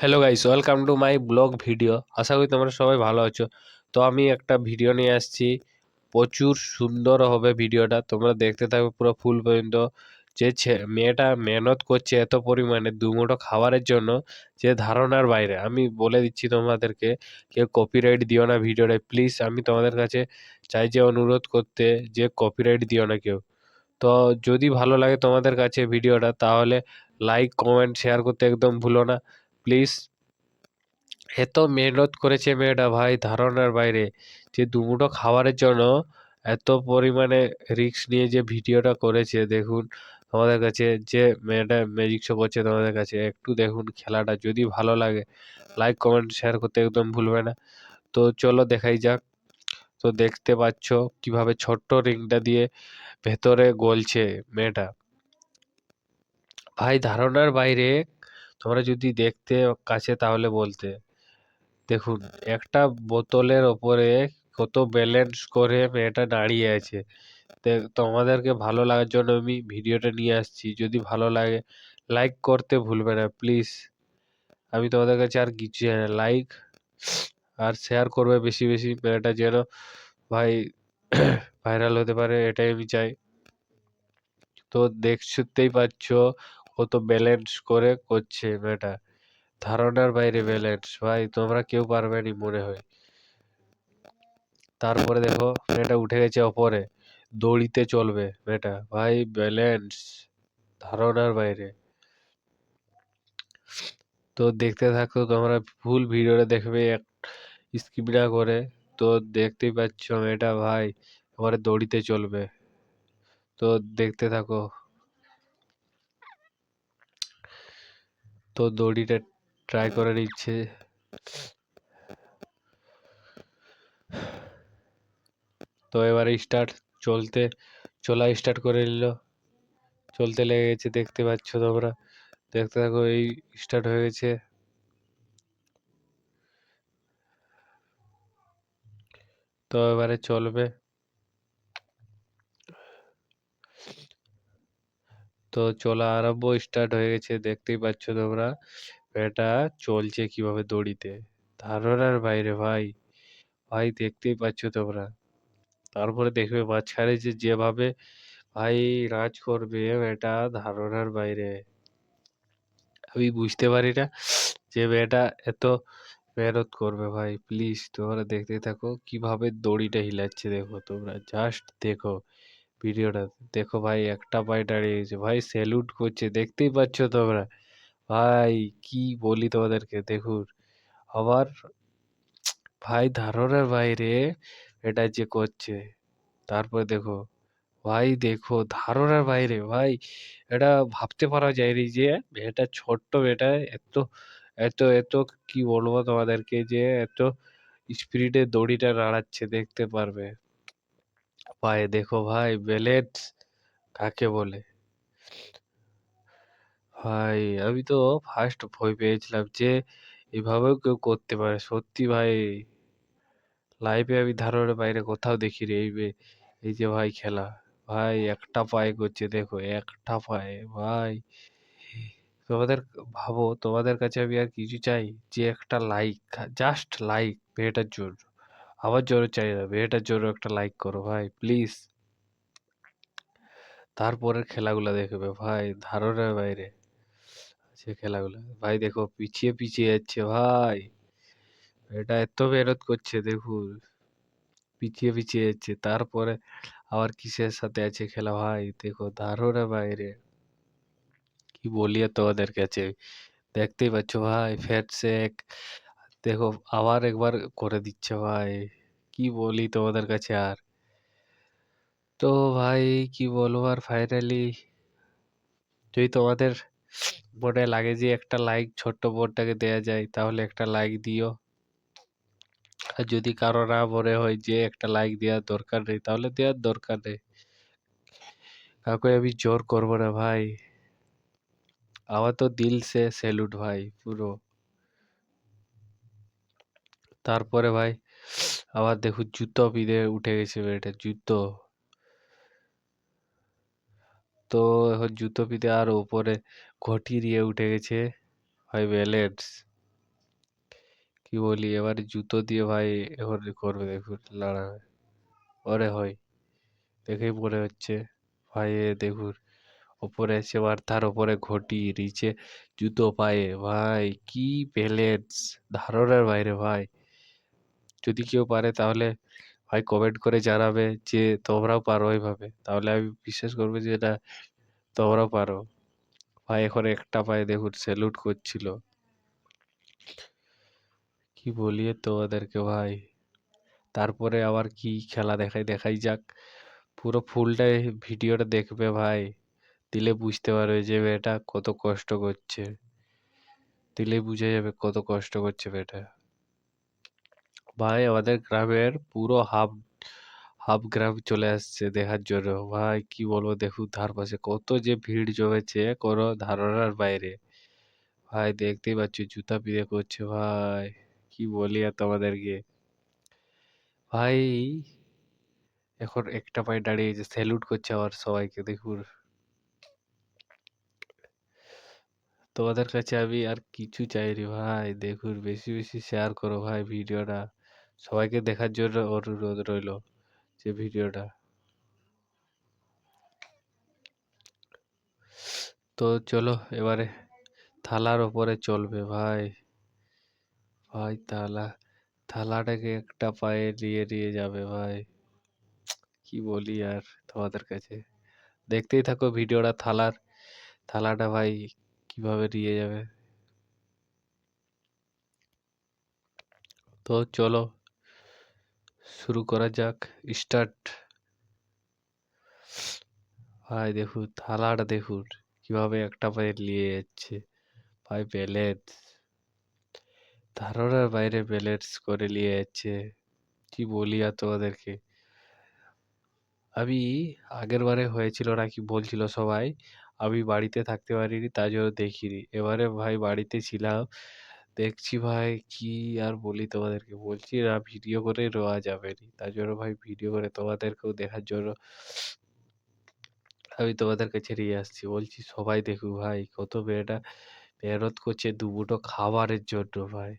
Hello guys welcome to my blog video আশা করি তোমরা সবাই ভালো আছো। তো আমি একটা ভিডিও নিয়ে আসছি। প্রচুর সুন্দর হবে ভিডিওটা তোমরা দেখতে থাকবে পুরো ফুল পর্যন্ত। যে মেয়েটা মেহনত করছে এত পরিমাণে দুমুঠো খাবারের জন্য, যে ধারণার বাইরে। আমি বলে দিচ্ছি তোমাদেরকে, কেউ কপিরাইট দিও না ভিডিওটা প্লিজ আমি তোমাদের কাছে চাই যে অনুরোধ করতে যে কপিরাইট দিও না কেউ। তো যদি ভালো লাগে তোমাদের কাছে ভিডিওটা তাহলে লাইক কমেন্ট শেয়ার করতে একদম ভুলো না। প্লিজ। এত মেহনত করেছে মেয়েটা ভাই, ধারণার বাইরে। যে দুমুঠো খাবারের জন্য এত পরিমাণে রিস্ক নিয়ে যে ভিডিওটা করেছে, দেখুন তোমাদের কাছে যে মেয়েটা ম্যাজিক শো করছে তোমাদের কাছে, একটু দেখুন খেলাটা যদি ভালো লাগে লাইক কমেন্ট শেয়ার করতে একদম ভুলবে না। তো চলো দেখাই যাক। তো দেখতে পাচ্ছ কীভাবে ছোট্ট রিংটা দিয়ে ভেতরে গলছে মেয়েটা। ভাই, ধারণার বাইরে তোমরা যদি দেখতে কাছে তাহলে বলতে। দেখুন, একটা বোতলের ওপরে কত ব্যালেন্স করে মেয়েটা দাঁড়িয়ে আছে। তোমাদেরকে ভালো লাগার জন্য আমি ভিডিওটা নিয়ে আসছি। যদি ভালো লাগে লাইক করতে ভুলবে না প্লিজ আমি তোমাদের কাছে আর কিছু চাই না লাইক আর শেয়ার করবে বেশি বেশি মেয়েটা যেন ভাই ভাইরাল হতে পারে, এটাই আমি চাই। তো দেখতেই পাচ্ছ কত ব্যালেন্স করে করছে মেয়েটা ধারণার বাইরে ব্যালেন্স ভাই তোমরা কেউ পারবে নি মনে হয়। তারপরে দেখো মেয়েটা উঠে গেছে ওপরে, দড়িতে চলবে মেয়েটা ভাই ব্যালেন্স ধারণার বাইরে। তো দেখতে থাকো তোমরা ফুল ভিডিওটা দেখবে এক স্কিপ করে। তো দেখতেই পাচ্ছ মেয়েটা ভাই এবারে দড়িতে চলবে। তো দেখতে থাকো। তো দড়িটা ট্রাই করে নিচ্ছে তো এবারে স্টার্ট চলতে চলা স্টার্ট করে নিল। চলতে লেগে গেছে দেখতে পাচ্ছ তোমরা। দেখতে থাকো এই স্টার্ট হয়ে গেছে। তো এবারে চলবে। তো চলা আরম্ভ স্টার্ট হয়ে গেছে, দেখতেই পাচ্ছ তোমরা। এটা চলছে কীভাবে দড়িতে? ধারণার বাইরে ভাই। ভাই, দেখতেই পাচ্ছ তোমরা। তারপরে দেখবে মাঝখানে যে, যেভাবে ভাই রাজ করবে, এটা ধারণার বাইরে। আমি বুঝতে পারি না যে মেয়েটা এত মেহনত করবে ভাই। প্লিজ তোমরা দেখতে থাকো কীভাবে দড়িটা হিলাচ্ছে, দেখো তোমরা। জাস্ট দেখো। ভিডিওটা। দেখো ভাই, একটা পায়ে দাঁড়িয়ে গেছে ভাই স্যালুট করছে। দেখতেই পাচ্ছ তোমরা। ভাই, কি বলি তোমাদেরকে? দেখুন, আবার ভাই ধারণার বাইরে এটা যে করছে, তারপর দেখো, ভাই দেখো ধারণার বাইরে, ভাই এটা ভাবতে পারা যায়নি যে এটা ছোট্ট বেটা এত এত এত কি বলব তোমাদেরকে যে এত স্পিডে দড়িটা নাড়াচ্ছে, দেখতে পারবে। পায়ে দেখো ভাই ব্যালেন্স কাকে বলে? ভাই আমি তো ফার্স্ট ভয় পেয়েছিলাম যে এভাবেও কেউ করতে পারে। সত্যি ভাই লাইভে আমি ধারণার বাইরে কোথাও দেখিনি। এই এই যে ভাই খেলা, ভাই একটা পায়ে করছে দেখো, একটা পায়ে। ভাই, তোমাদের ভাবো, তোমাদের কাছে আমি আর কিছু চাই যে একটা লাইক জাস্ট লাইক মেয়েটার জন্য আমার জন্য চাই না মেয়েটার জন্য একটা লাইক করো ভাই প্লিজ তারপরের খেলাগুলো দেখবে ভাই ধারণার বাইরে। সে খেলাগুলো, ভাই দেখো পিছিয়ে পিছিয়ে যাচ্ছে ভাই। এটা এত মেহনত করছে দেখুন। পিছিয়ে পিছিয়ে যাচ্ছে, তারপরে আবার কিসের সাথে আছে খেলা ভাই? দেখো ধারণার বাইরে। কি বলি তোমাদের কাছে? দেখতেই পাচ্ছ ভাই ফ্যাট শেক দেখো আবার একবার করে দিচ্ছে ভাই। কি বলি তোমাদের কাছে আর? তো ভাই কি বলব আর ফাইনালি যদি তোমাদের মনে লাগে যে একটা লাইক ছোট্ট বোনটাকে দেয়া যায় তাহলে একটা লাইক দিও। আর যদি কারও না মনে হয় যে একটা লাইক দেওয়ার দরকার নেই তাহলে দেওয়ার দরকার নেই। কাউকে আমি জোর করব না ভাই। আমার তো দিল সে স্যালুট ভাই, পুরো। তারপরে ভাই আবার দেখুন জুতো পিঁধে উঠে গেছে মেয়েটা জুতো তো এখন জুতো পিঁধে আর উপরে ঘটি দিয়ে উঠে গেছে ভাই ব্যালেন্স। কি বলি, এবারে জুতো দিয়ে ভাই এখন করবে দেখুন, লড়াবে। ওরে হয়, দেখেই মনে হচ্ছে। ভাই দেখুন, ওপরে আছে আবার তার ওপরে ঘটি, নিচে জুতো পায়ে। ভাই কি ব্যালেন্স, ধারণার বাইরে ভাই। যদি কেউ পারে তাহলে ভাই কমেন্ট করে জানাবে যে তোমরাও পারো এইভাবে তাহলে আমি বিশ্বাস করব যে এটা তোমরাও পারো। ভাই এখন একটা পায়ে দেখুন স্যালুট করছিল। কি বলি তোমাদেরকে ভাই? তারপরে আবার কি খেলা দেখাই দেখাই যাক। পুরো ফুলটাই ভিডিওটা দেখবে ভাই। দিলে বুঝতে পারবে যে এটা কত কষ্ট করছে। দিলে বুঝে যাবে কত কষ্ট করছে বেটা। ভাই, আমাদের গ্রামের পুরো হাফ হাফ গ্রাম চলে আসছে দেখার জন্য। ভাই, কি বলব? দেখুন ধার পাশে কত যে ভিড় জমেছে, কোনো ধারণার বাইরে। ভাই, দেখতেই পাচ্ছ, জুতা পিয়ে করছে ভাই। কি বলি আর তোমাদেরকে? ভাই, এখন একটা পায়ে দাঁড়িয়েছে স্যালুট করছে আবার সবাইকে, দেখুন। তোমাদের কাছে আমি আর কিছু চাইনি ভাই, দেখুন, বেশি বেশি শেয়ার করো ভাই ভিডিওটা। সবাইকে দেখার জন্য অনুরোধ রইল যে ভিডিওটা। তো চলো এবারে থালার ওপরে চলবে, ভাই। ভাই, থালা, থালাটাকে একটা পায়ে নিয়ে নিয়ে যাবে, ভাই। কি বলি আর তোমাদের কাছে? দেখতেই থাকো ভিডিওটা, থালার, থালাটা ভাই কীভাবে নিয়ে যাবে। তো চলো শুরু করা যাক স্টার্ট ভাই দেখুন, থালাটা দেখুন, কীভাবে একটা পায়ে নিয়ে যাচ্ছে। ভাই ব্যালেন্স ধারণার বাইরে ব্যালেন্স করে নিয়ে যাচ্ছে। কি বলি আর তোমাদেরকে? আমি আগের বারে হয়েছিল নাকি বলছিল সবাই, আমি বাড়িতে থাকতে পারিনি তার জন্য দেখিনি। এবারে ভাই বাড়িতে ছিলাম দেখছি ভাই কি আর বলি তোমাদেরকে। বলছি না ভিডিও করে রোয়া যাবে নি। তার জন্য ভাই ভিডিও করে তোমাদেরকেও দেখার জন্য আমি তোমাদের কাছে নিয়ে আসছি। বলছি সবাই দেখুক ভাই কত মেয়েটা মেহনত করছে দুমুঠো খাবারের জন্য ভাই।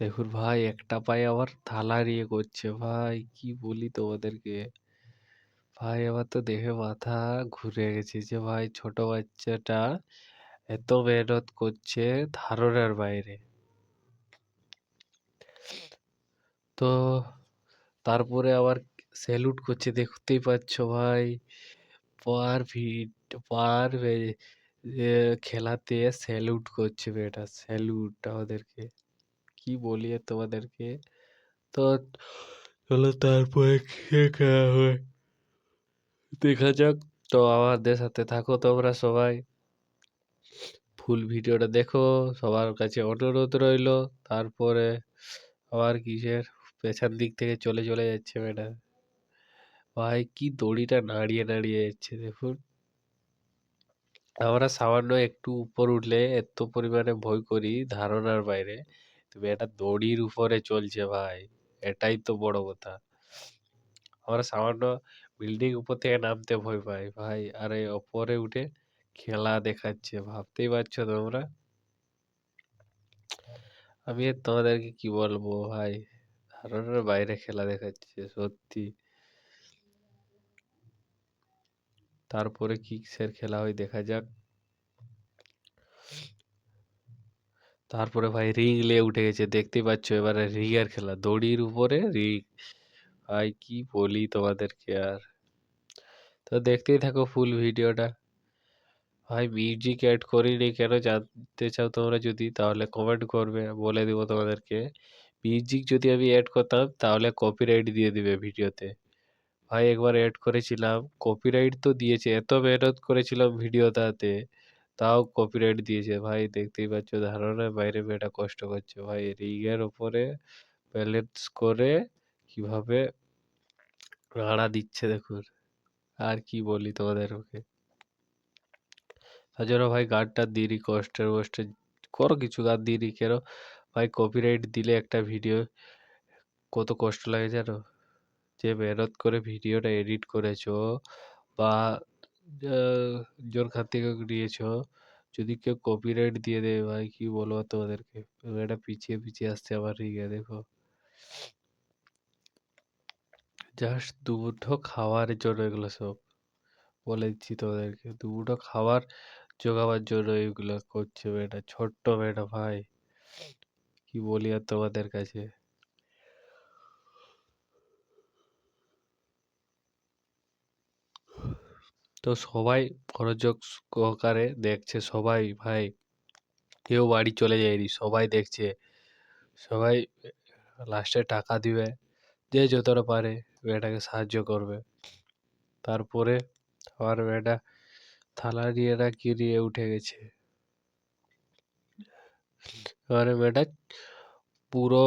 দেখুন ভাই একটা পায়ে আবার থালা নিয়ে করছে ভাই। কি বলি তোমাদেরকে? ভাই আমার তো দেখে মাথা ঘুরে গেছে যে ভাই ছোট বাচ্চাটা এত মেহনত করছে ধারণার বাইরে। তো তারপরে আবার স্যালুট করছে, দেখতেই পাচ্ছ ভাই, পার ভিড পার খেলাতে স্যালুট করছে বেটা স্যালুট আমাদেরকে। কি বলি তোমাদেরকে? তো চলো তারপরে খেয়ে খাওয়া হয়। দেখা যাক। তো আমাদের সাথে থাকো তোমরা সবাই। ফুল ভিডিওটা দেখো, সবার কাছে অনুরোধ রইল। তারপরে আবার কিসের? পেছন দিক থেকে চলে চলে যাচ্ছে মেয়েটা ভাই, কি দড়িটা নাড়িয়ে নাড়িয়ে যাচ্ছে দেখুন। আমরা সামান্য একটু উপর উঠলে এত পরিমাণে ভয় করি ধারণার বাইরে। তবে এটা দড়ির উপরে চলছে ভাই, এটাই তো বড় কথা। আমরা সামান্য বিল্ডিং উপর থেকে নামতে ভয় পাই ভাই, আর এই ওপরে উঠে খেলা দেখাচ্ছে, ভাবতেই পারছ তোমরা? আমি আর তোমাদেরকে কি বলব ভাই? ধারণার বাইরে খেলা দেখাচ্ছে, সত্যি। তারপরে কিসের খেলা হয়, দেখা যাক। তারপরে ভাই রিং নিয়ে উঠে গেছে, দেখতেই পাচ্ছ এবারে রিং এর খেলা। দড়ির উপরে রিং ভাই, কি বলি তোমাদেরকে আর? তো দেখতেই থাকো ফুল ভিডিওটা। ভাই মিউজিক অ্যাড করিনি কেন? জানতে চাও তোমরা যদি, তাহলে কমেন্ট করবে, বলে দিব তোমাদেরকে। মিউজিক যদি আমি অ্যাড করতাম, তাহলে কপিরাইট দিয়ে দিবে ভিডিওতে। ভাই, একবার অ্যাড করেছিলাম কপিরাইট তো দিয়েছে, এত মেহনত করেছিলাম ভিডিওটাতে, তাও কপিরাইট দিয়েছে। ভাই, দেখতেই পাচ্ছ, ধারণার বাইরে মেয়েটা কষ্ট করছে। ভাই রিগের ওপরে ব্যালেন্স করে কীভাবে রাড়া দিচ্ছে দেখুন। আর কি বলি তোমাদের ওকে? জন্য ভাই গানটা দিরি, কষ্টের কষ্টে করো কিছু গান দিরি কেন ভাই কপিরাইট দিলে একটা ভিডিও কত কষ্ট লাগে জানো? যে মেহনত করে ভিডিওটা এডিট করেছ বা জোর খান থেকে নিয়েছো যদি কেউ কপিরাইট দিয়ে দেয়, ভাই কি বলব তোমাদেরকে? এটা পিছিয়ে পিছিয়ে আসছে আবার রিগে দেখো। জাস্ট দুমুঠো খাওয়ার জন্য এগুলো সব বলে দিচ্ছি তোমাদেরকে। দুমুঠো খাবার জোগাবার জন্য এগুলো করছে মেয়েটা, ছোট্ট মেয়েটা ভাই। কি বলি আর তোমাদের কাছে? তো সবাই মনোযোগ সহকারে দেখছে, সবাই ভাই। কেউ বাড়ি চলে যায়নি, সবাই দেখছে। সবাই, লাস্টে টাকা দিবে, যে যতটা পারে। মেয়েটাকে সাহায্য করবে। তারপরে আবার মেয়েটা থালা নিয়ে না কি নিয়ে উঠে গেছে। এবারে মেয়েটা পুরো,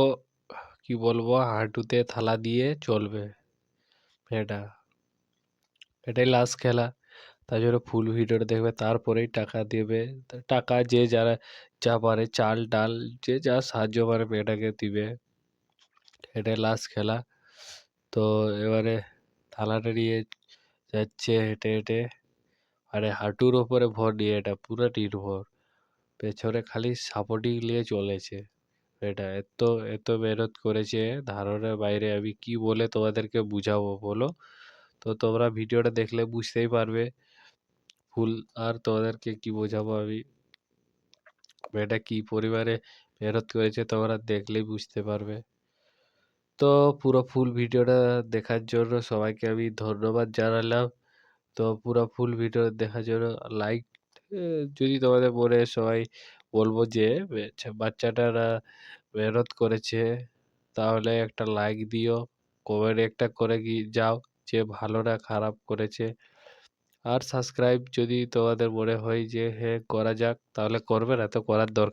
কি বলব, হাঁটুতে থালা দিয়ে চলবে মেয়েটা। এটাই লাস্ট খেলা। তাই জন্য ফুল ভিডিওটা দেখবে, তারপরেই টাকা দেবে। টাকা যে যারা, যা পারে, চাল, ডাল, যে যা সাহায্য পারে, মেয়েটাকে দিবে। এটাই লাস্ট খেলা। তো এবারে থালাটা নিয়ে যাচ্ছে হেঁটে হেঁটে। আরে হাঁটুর ওপরে ভর নিয়ে, এটা পুরো নির্ভর। পেছনে খালি সাপোর্টিং নিয়ে চলেছে। এটা এত এত মেহনত করেছে, ধারণার বাইরে আমি কি বলে তোমাদেরকে বুঝাবো বলো? তো তোমরা ভিডিওটা দেখলে বুঝতেই পারবে। ফুল আর তোমাদেরকে কি বোঝাবো আমি? মেয়েটা কি পরিবারে মেহনত করেছে তোমরা দেখলেই বুঝতে পারবে। তো পুরো ফুল ভিডিওটা দেখার জন্য সবাইকে আমি ধন্যবাদ জানালাম। তো পুরো ফুল ভিডিও দেখার জন্য লাইক যদি তোমাদের মনে সবাই বলব যে বাচ্চাটারা মেহনত করেছে, তাহলে একটা লাইক দিও কমেন্ট একটা করে যাও যে ভালো না খারাপ করেছে। আর সাবস্ক্রাইব যদি তোমাদের মনে হয় যে হ্যাঁ করা যাক, তাহলে করবে না, তো করার দরকার